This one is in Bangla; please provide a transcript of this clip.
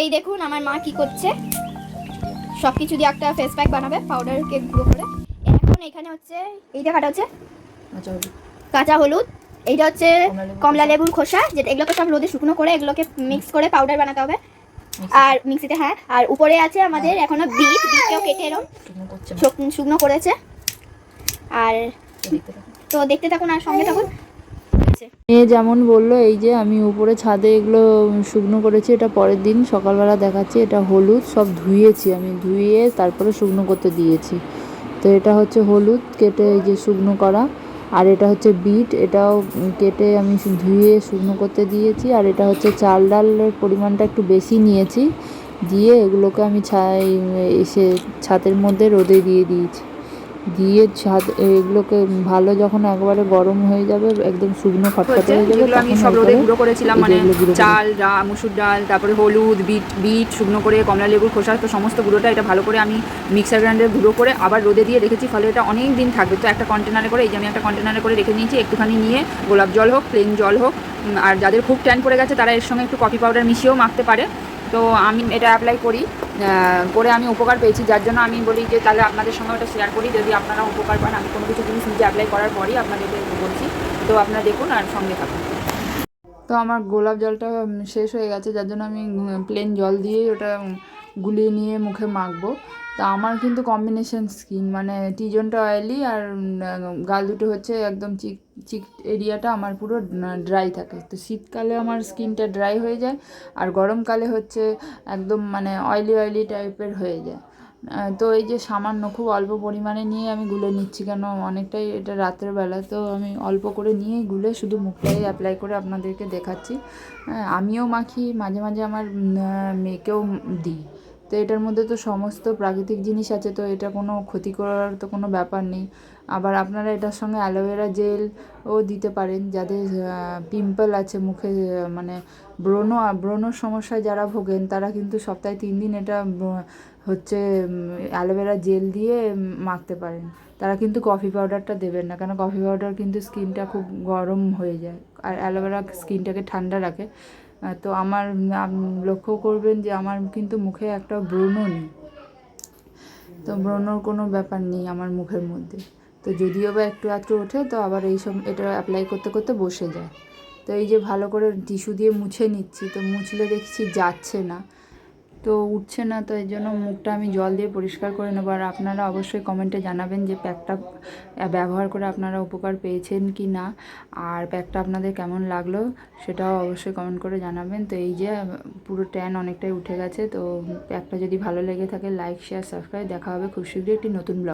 এই দেখুন আমার মা কি করছে। সব কিছু দিয়ে একটা ফেস প্যাক বানাবে পাউডার কেক গুঁড়ো করে। এখন এখানে হচ্ছে এইটা কাটা হচ্ছে কাঁচা হলুদ। এইটা হচ্ছে কমলা লেবুর খোসা যেটা এগুলোকে সব রোদে শুকনো করে এগুলোকে মিক্স করে পাউডার বানাতে হবে। আর মিক্সিতে হ্যাঁ আর উপরে আছে আমাদের এখনও বিট বিটকেও কেটে এরম শুকনো করছে আর। তো দেখতে থাকুন আর সঙ্গে থাকুন। মেয়ে যেমন বলল, এই যে আমি উপরে ছাদে এগুলো শুকনো করেছি, এটা পরের দিন সকালবেলা দেখাচ্ছি, এটা হলুদ, সব ধুয়েছি আমি, ধুয়ে তারপরে শুকনো করতে দিয়েছি। তো এটা হচ্ছে হলুদ, কেটে এই যে শুকনো করা, আর এটা হচ্ছে বিট, এটাও কেটে আমি ধুয়ে শুকনো করতে দিয়েছি, আর এটা হচ্ছে চাল ডালের পরিমাণটা একটু বেশি নিয়েছি, দিয়ে এগুলোকে আমি ছাই, এসে ছাদের মধ্যে রোদে দিয়ে দিয়েছি। দিয়ে ছাদ এগুলোকে ভালো যখন একবারে গরম হয়ে যাবে একদম শুকনো খটখটে হয়ে যাবে আমি সব রোদে গুঁড়ো করেছিলাম মানে চাল ডাল মুসুর ডাল তারপরে হলুদ বিট বিট শুকনো করে কমলা লেবুর খোসা তো সমস্ত গুঁড়োটা এটা ভালো করে আমি মিক্সার গ্রাইন্ডারে গুঁড়ো করে আবার রোদে দিয়ে রেখেছি ফলে এটা অনেক দিন থাকবে। তো একটা কন্টেনারে করে এই যে আমি একটা কন্টেনারে করে রেখে নিয়েছি একটুখানি নিয়ে গোলাপ জল হোক প্লেন জল হোক আর যাদের খুব ট্যান পড়ে গেছে তারা এর সঙ্গে একটু কফি পাউডার মিশিয়েও মাখতে পারে। তো আমি এটা অ্যাপ্লাই করি। করে আমি উপকার পেয়েছি। যার জন্য আমি বলি যে, তাহলে আপনাদের সঙ্গে ওটা শেয়ার করি। যদি আপনারা উপকার পান, আমি কোনো কিছু জিনিস নিজে অ্যাপ্লাই করার পরই আপনাদেরকে বলছি। তো আপনারা দেখুন আর সঙ্গে থাকুন। তো আমার গোলাপ জলটা শেষ হয়ে গেছে। যার জন্য আমি প্লেন জল দিয়ে ওটা গুলিয়ে নিয়ে মুখে মাখবো। তা আমার কিন্তু কম্বিনেশন স্কিন মানে টিজনটা অয়েলি আর গাল দুটো হচ্ছে একদম চিক চিক এরিয়াটা আমার পুরো ড্রাই থাকে। তো শীতকালে আমার স্কিনটা ড্রাই হয়ে যায় আর গরমকালে হচ্ছে একদম মানে অয়েলি অয়েলি টাইপের হয়ে যায়। তো এই যে সামান্য খুব অল্প পরিমাণে নিয়ে আমি গুলে নিচ্ছি কেন? অনেকটাই এটা রাতের বেলা, তো আমি অল্প করে নিয়ে গুলে শুধু মুখটাই অ্যাপ্লাই করে আপনাদেরকে দেখাচ্ছি। আমিও মাখি, মাঝে মাঝে আমার মেয়েকেও দিই। তো এটার মধ্যে তো সমস্ত প্রাকৃতিক জিনিস আছে, তো এটা কোনো ক্ষতি করার তো কোনো ব্যাপার নেই। আবার আপনারা এটার সঙ্গে অ্যালোভেরা জেল ও দিতে পারেন, যাদের পিম্পল আছে মুখে মানে ব্রণ ব্রণর সমস্যায় যারা ভোগেন, তারা কিন্তু সপ্তাহে তিন দিন এটা হচ্ছে অ্যালোভেরা জেল দিয়ে মাখতে পারেন। তারা কিন্তু কফি পাউডারটা দেবেন না, কেন কফি পাউডার কিন্তু স্কিনটা খুব গরম হয়ে যায়। আর অ্যালোভেরা স্কিনটাকে ঠান্ডা রাখে। তো আমার লক্ষ্য করবেন যে আমার কিন্তু মুখে একটা ব্রণ নেই। তো ব্রণর কোনো ব্যাপার নেই আমার মুখের মধ্যে। তো যদিও বা একটু একটু ওঠে, তো আবার এই সব, এটা অ্যাপ্লাই করতে করতে বসে যায়। তো এই যে ভালো করে টিস্যু দিয়ে মুছে নিচ্ছি, তো মুছলে দেখছি যাচ্ছে না। তো উঠছে না, তো এই জন্য মুখটা আমি জল দিয়ে পরিষ্কার করে নেব। আর আপনারা অবশ্যই কমেন্টে জানাবেন যে প্যাকটা ব্যবহার করে আপনারা উপকার পেয়েছেন কি না, আর প্যাকটা আপনাদের কেমন লাগল সেটাও অবশ্যই কমেন্ট করে জানাবেন। তো এই যে, পুরো ট্যান অনেকটাই উঠে গেছে, তো প্যাকটা যদি ভালো লেগে থাকে লাইক শেয়ার সাবস্ক্রাইব দেখা হবে খুব শীঘ্রই একটি নতুন ব্লগ